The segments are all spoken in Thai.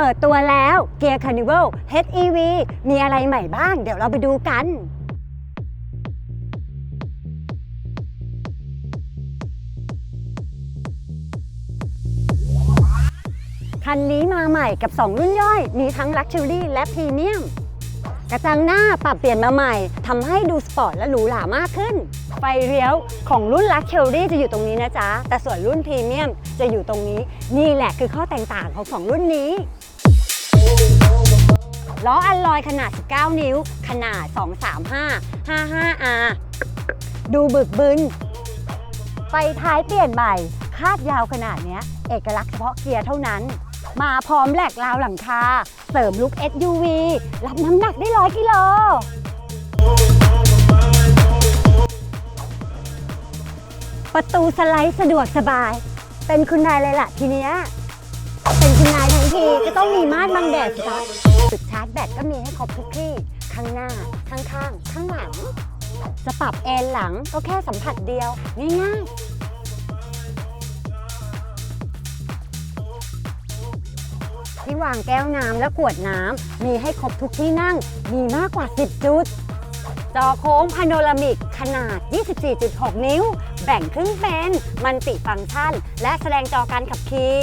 ปิดตัวแล้วเกียร์ Carnival HEV มีอะไรใหม่บ้าง เดี๋ยวเราไปดูกันคันนี้มาใหม่กับ 2 รุ่นย่อย มีทั้ง Luxury และ Premium กระจังหน้าปรับเปลี่ยนมาใหม่ทำให้ดูสปอร์ตและหรูหรามากขึ้น ไฟเลี้ยวของรุ่น Luxury จะอยู่ตรงนี้นะจ๊ะ แต่ส่วนรุ่น Premium จะอยู่ตรงนี้ นี่แหละคือข้อแตกต่างของสองรุ่นนี้ ล้ออัลลอยขนาด 19 นิ้ว ขนาด 235 55R ดูบึกบึน ไฟท้ายเปลี่ยนใหม่ คาดยาวขนาดเนี้ย เอกลักษณ์เฉพาะเกียร์เท่านั้น มาพร้อมแหลกราวหลังคา เสริมลุค SUV รับน้ำหนักได้ร้อยกิโล ประตูสไลด์สะดวกสบาย เป็นคุณนายเลยล่ะทีเนี้ย เป็นคุณนายทั้งทีก็ต้องมีมานบังแดดสิคะจุดชาร์จแบตก็มีให้ครบทุกที่ ข้างหน้า ข้างข้าง ข้างหลัง จะปรับเอนหลังก็แค่สัมผัสเดียว ง่ายๆที่วางแก้วน้ำและขวดน้ำ มีให้ครบทุกที่นั่ง มีมากกว่า 10 จุด จอโค้งพาโนรามิก ขนาด 24.6 นิ้ว แบ่งครึ่งเป็น มันติฟังก์ชัน และแสดงจอการขับขี่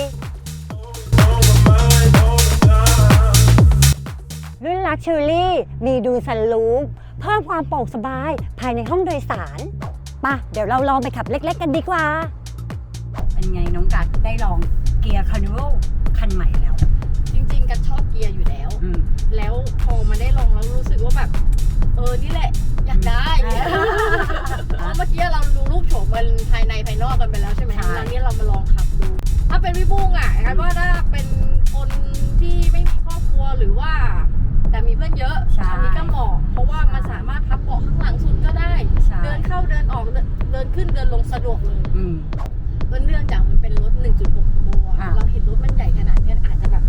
รุ่นลักชัวรี่มีดูซันลูปเพิ่มความโปร่งสบายภายในห้องโดยสารป่ะเดี๋ยวเราลองไปขับเล็ก ๆ กันดีกว่า เป็นไงน้องกัดได้ลองเกียร์คาร์นิวัลคันใหม่แล้ว จริงๆกันชอบเกียร์อยู่แล้ว อืม แล้วพอมาได้ลองแล้วรู้สึกว่าแบบ เออ นี่แหละ อยากได้เนี่ยเพราะเมื่อกี้เราดูรูปโฉมมันภายในภายนอกกันไปแล้วใช่ไหมใช่ แล้วนี่เรามาลองขับดู ถ้าเป็นพี่บุ้งอะ ขึ้นเดินลงสะดวกเลยอืมเนื่องจากมันเป็นรถ 1.6โทโบอ่าอะเราเห็นรถมันใหญ่ขนาดเนี้ยอาจจะแบบ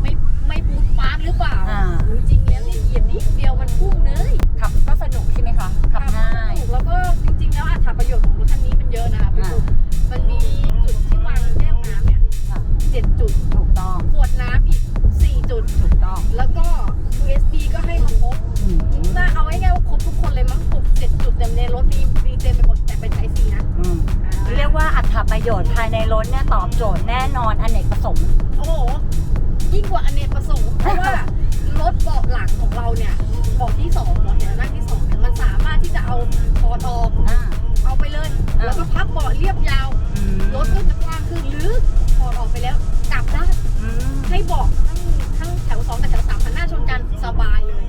ไม่ไม่ปุ๊บปาร์กหรือเปล่าอ่า จริงๆแล้วเนี่ยเหยียบนิดเดียวมันพุ่งเลยขับก็สนุกใช่ไหมคะ ขับง่ายแล้วก็จริง ๆ แล้วอัตราประโยชน์ของรถคันนี้มันเยอะนะคะพี่อ่าปุ๊กมันมีจุดที่วางแก้วน้ำเนี่ยค่ะ เจ็ดจุด ถูกต้อง ขวดน้ำอีกสี่จุด ถูกต้องแล้วก็ USB ก็ให้มาครบอืม น่าเอาง่ายๆว่าครบทุกคนเลยมั้งครบเจ็ดจุดเต็มในรถมีมี ประโยชน์ภายในรถเนี่ยตอบโจทย์แน่นอนอเนกประสงค์โอ้โห ยิ่งกว่าอเนกประสงค์ เพราะว่ารถเบาะหลังของเราเนี่ยเบาะที่สองเบาะแถวนั่งที่สองเนี่ยมันสามารถที่จะเอาถอดออกอ่า เอาไปเลย อ่า แล้วก็พับเบาะเรียบยาวอืมรถก็จะกว้างขึ้นหรือถอดออกไปแล้วกลับได้านอืมให้เบาะทั้งทั้งแถวสองกับแถวสามหันหน้าชนกันสบายเลย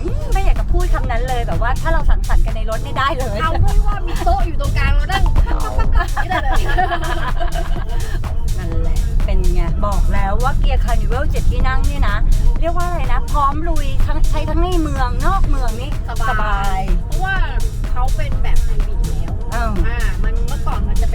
อืมไม่อยากจะพูดคำนั้นเลยแบบว่าถ้าเราสังสรรค์กันในรถนี่ได้เลย เอาด้วยว่ามีโต๊ะอยู่ตรงกลางเรานั่ง วว่าเกียร์คาร์นิวัลเจ็ดที่นั่งเนี่ยนะ เรียกว่าอะไรนะ พร้อมลุยทั้งใช้ทั้งในเมืองนอกเมืองนี่สบายสบายเพราะว่าเขาเป็นแบบไฮบริดแล้ว อ้าว อ่า มันเมื่อก่อนมันจะ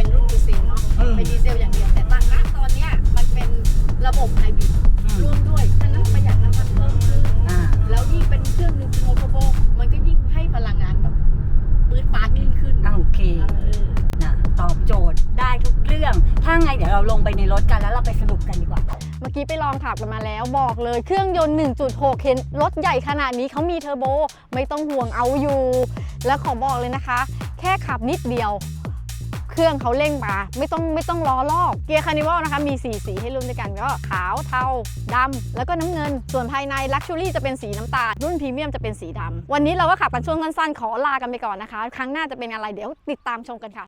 ยวเราลงไปในรถกันแล้วเราไปสรุปกันดีกว่า เมื่อกี้ไปลองขับกันมาแล้วบอกเลยเครื่องยนต์ 1.6 เห็นรถใหญ่ขนาดนี้เขามีเทอร์โบไม่ต้องห่วงเอาอยู่ แล้วขอบอกเลยนะคะ แค่ขับนิดเดียว เครื่องเขาเร่งมาไม่ต้องไม่ต้องล้อลอกเกียร์คาร์นิวัลนะคะ มี 4 สีให้รุ่นด้วยกันก็ขาวเทาดำแล้วก็น้ำเงิน ส่วนภายใน Luxury จะเป็นสีน้ำตาลรุ่นพรีเมียมจะเป็นสีดำวันนี้เราก็ขับกันช่วงสั้นๆขอลากันไปก่อนนะคะ ครั้งหน้าจะเป็นอะไรเดี๋ยวติดตามชมกันค่ะ